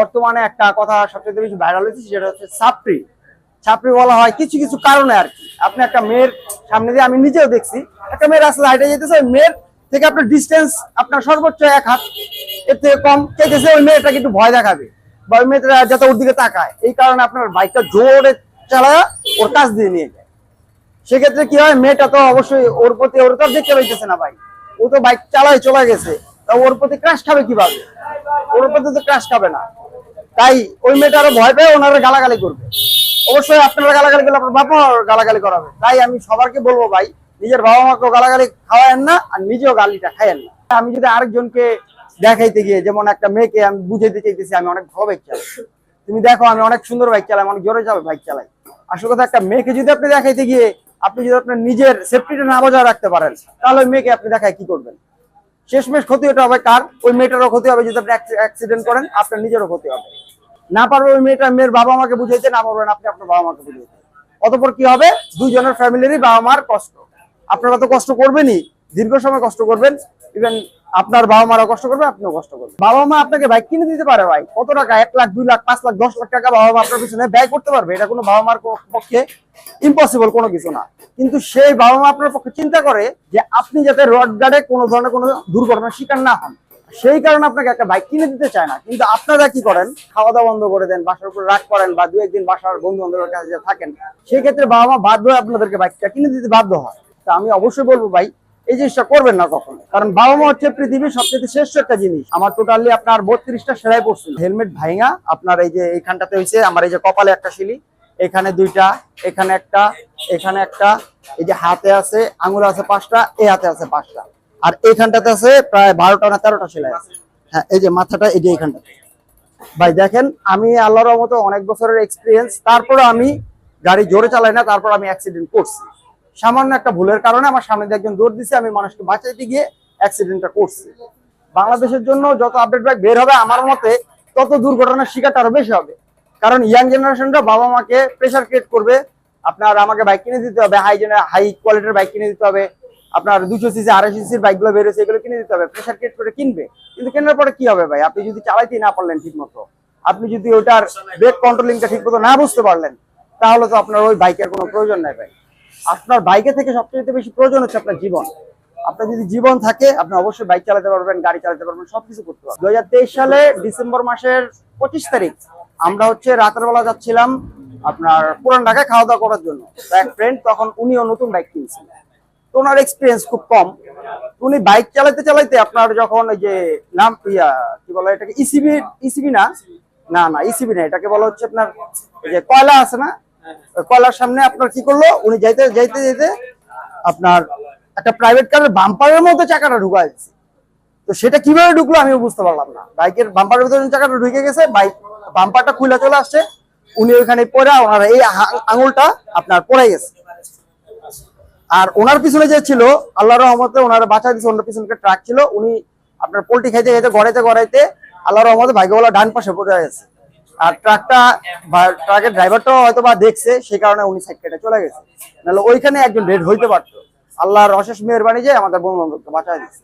বর্তমানে একটা কথা সবচেয়ে বেশি ভাইরাল হয়েছে, সেটা হচ্ছে ছাপড়ি। ছাপড়ি বলা হয় কিছু কিছু কারণে আর কি। আপনি একটা মেয়ের সামনে দিয়ে, আমি নিজেও দেখছি, একটা মেয়ের রাস্তা হাইটে যেতেছে, ওই মেয়ের থেকে আপনার ডিস্টেন্স আপনার সর্বোচ্চ এক হাত, এর থেকে কম চেয়েছে ওই মেয়েটাকে একটু ভয় দেখাবে বা ওই মেয়েটা যাতে ওর দিকে তাকায়, এই কারণে আপনার বাইকটা জোরে চালায় ওর কাছ দিয়ে নিয়ে যায়। সেক্ষেত্রে কি হয়, মেয়েটা তো অবশ্যই ওর প্রতি, ওর তো দেখতে পাইতেছে না ভাই ও তো বাইক চালায় চলে গেছে, তা ওর প্রতি ক্রাশ খাবে কীভাবে? ওর প্রতি তো ক্রাশ খাবে না। তাই ওই মেয়েটা আরও ভয় পেয়ে ওনারা গালাগালি করবে। অবশ্যই আপনারা গালাগালি করলে আপনার বাবা গালাগালি করাবে। তাই আমি সবারকে বলব ভাই, নিজের বাবা মাকেও গালাগালি খাওয়ায়েন না আর নিজেও গালিটা খাইয়েন না। আমি যদি আরেকজনকে দেখাইতে গিয়ে যেমন একটা মেয়েকে আমি বুঝাইতে চাইতেছি, আমি অনেক ভালো বাইক চালাই। তুমি দেখো, আমি অনেক সুন্দর বাইক চালাই অনেক জোরে যাবে বাইক চালাই। আসল কথা একটা মেয়েকে যদি আপনি দেখাইতে গিয়ে আপনি যদি আপনার নিজের সেফটিটা না বজায় রাখতে পারেন, তাহলে ওই মেয়েকে আপনি দেখায় কি করবেন? শেষমেশ ক্ষতি হবে কার? ওই মেয়েটারও ক্ষতি হবে যদি আপনি অ্যাক্সিডেন্ট করেন, আপনার নিজেরও ক্ষতি হবে। না পারবে ওই মেয়েটা, মেয়ের বাবা মাকে বুঝাইতে, না পারবেন আপনি আপনার বাবা মাকে বুঝাইতে। অতপর কি হবে? দুইজনের ফ্যামিলিরই বাবা মার কষ্ট। আপনারা তো কষ্ট করবেনই, দীর্ঘ সময় কষ্ট করবেন ইভেন আপনার বাবা মারা কষ্ট করবে, আপনিও কষ্ট করবেন। বাবা মা আপনাকে বাইক কিনে দিতে পারে ভাই। কত টাকা? এক লাখ, দুই লাখ, পাঁচ লাখ, দশ লাখ টাকা বাবা মা আপনার পিছনে ব্যয় করতে পারবে। এটা কোনো বাবা মার পক্ষে ইম্পসিবল কোনো কিছু না। কিন্তু সেই বাবা মা আপনার পক্ষে চিন্তা করে যে আপনি যাতে রড গার্ডে কোনো ধরনের কোনো দুর্ঘটনার শিকার না হন। সেই কারণে আপনাকে একটা বাইক কিনে দিতে চায় না। কিন্তু আপনারা কি করেন? খাওয়া দাওয়া বন্ধ করে দেন, বাসার উপর রাগ করেন বা দু একদিন বাসার বন্ধু বান্ধবের কাছে থাকেন সেই ক্ষেত্রে বাবা মা বাধ্য হয়ে আপনাদেরকে বাইকটা কিনে দিতে বাধ্য হয়। তা আমি অবশ্যই বলব, ভাই, এই জিনিসটা করবেন না কখনো। কারণ বাবা মা হচ্ছে পৃথিবীর সবচেয়ে শ্রেষ্ঠ একটা জিনিস। আমার টোটালি আপনার বত্রিশটা সেলাই পড়ছিল হেলমেট ভাইঙা, আপনার এই যে এইখানটাতে হয়েছে আমার এই যে কপালে একটা শিলি এখানে দুইটা, এখানে একটা এখানে একটা, এই যে হাতে আছে, আঙুল আছে পাঁচটা, এ হাতে আছে পাঁচটা। আর এইখানটাতে আছে প্রায় বারোটা না তেরোটা সেলাই হ্যাঁ এই যে মাথাটা, এই যে এইখানটাতে ভাই, দেখেন, আমি আল্লাহর মতো অনেক বছরের এক্সপিরিয়েন্স তারপরে আমি গাড়ি জোরে চালাই না, তারপর আমি অ্যাক্সিডেন্ট করছি। সামান্য একটা ভুলের কারণে আমার সামনে দিয়ে একজন দৌড় দিছে, আমি মানুষকে বাঁচাইতে গিয়ে অ্যাক্সিডেন্টটা করছি। বাংলাদেশের জন্য যত আপডেট ব্যাগ বের হবে, আমার মতে তত দুর্ঘটনার শিকারটা আরও বেশি হবে। কারণ ইয়াং জেনারেশনরা বাবা মাকে প্রেশার ক্রিয়েট করবে। আপনার আমাকে বাইক কিনে দিতে হবে হাই হাই কোয়ালিটির বাইক কিনে দিতে হবে। আপনার দুশো সিসি, আড়াইশো সিসির বাইকগুলো বেরোছে এগুলো কিনে দিতে হবে। প্রেশার ক্রিয়েট করে কিনবে। কিন্তু কেনার পরে কি হবে ভাই? আপনি যদি চালাইতে না পারলেন ঠিক মতো আপনি যদি ওটার ব্রেক কন্ট্রোলিংটা ঠিক মতো না বুঝতে পারলেন, তাহলে তো আপনার ওই বাইকের কোনো প্রয়োজন নাই ভাই। আপনার বাইকে থেকে সবচেয়ে বেশি প্রয়োজন হচ্ছে আপনার জীবন। আপনার যদি জীবন থাকে, আপনি অবশ্যই বাইক চালাতে পারবেন, গাড়ি চালাতে পারবেন, সবকিছু করতে পারবেন। দুই হাজার তেইশ সালে ডিসেম্বর মাসের পঁচিশ তারিখ, আমরা হচ্ছে রাতের বেলা যাচ্ছিলাম আপনার পুরান ঢাকায় খাওয়া দাওয়া করার জন্য। এক ফ্রেন্ড তখন উনিও নতুন বাইক কিনছিলেন। ওনার এক্সপিরিয়েন্স খুব কম। উনি বাইক চালাতে চালাইতে আপনার যখন ওই যে নাম, ইয়া, কি বলে এটাকে ইসিবি ইসিবি না? না না ইসিবি না, এটাকে বলা হচ্ছে আপনার যে কয়লা আছে না? কয়লার সামনে আপনার কি করল? উনি যাইতে যাইতে যাইতে আপনার একটা প্রাইভেট কারের বাম্পারের মধ্যে চাকাটা ঢুকা তো সেটা কীভাবে ঢুকলো আমিও বুঝতে পারলাম না। বাইকের বাম্পারের ভিতরে চাকাটা ঢুকে গেছে বাইক বাম্পারটা খুলে চলে আসছে। উনি ওইখানে পড়ে ওনার এই আঙুলটা আপনার পড়ে গেছে। আর ওনার পিছনে যে ছিল, আল্লাহর রহমতে ওনার বাঁচা দিচ্ছে ওনার পিছনে ট্রাক ছিল, উনি আপনার পোলট্রি খাইতে খাইতে, গড়াইতে গড়াইতে আল্লাহর রহমতে ভাগ্যওয়ালা ডান পাশে পড়ে গেছে। আর ট্রাকটা ট্রাকের ড্রাইভারটাও হয়তো বা দেখছে সেই কারণে উনি সাইড চলে গেছে। নাহলে ওইখানে একজন ডেড হইতে পারতো। আল্লাহর অশেষ মেহরবানি যে আমাদের বন্ধু বাঁচায় দিচ্ছে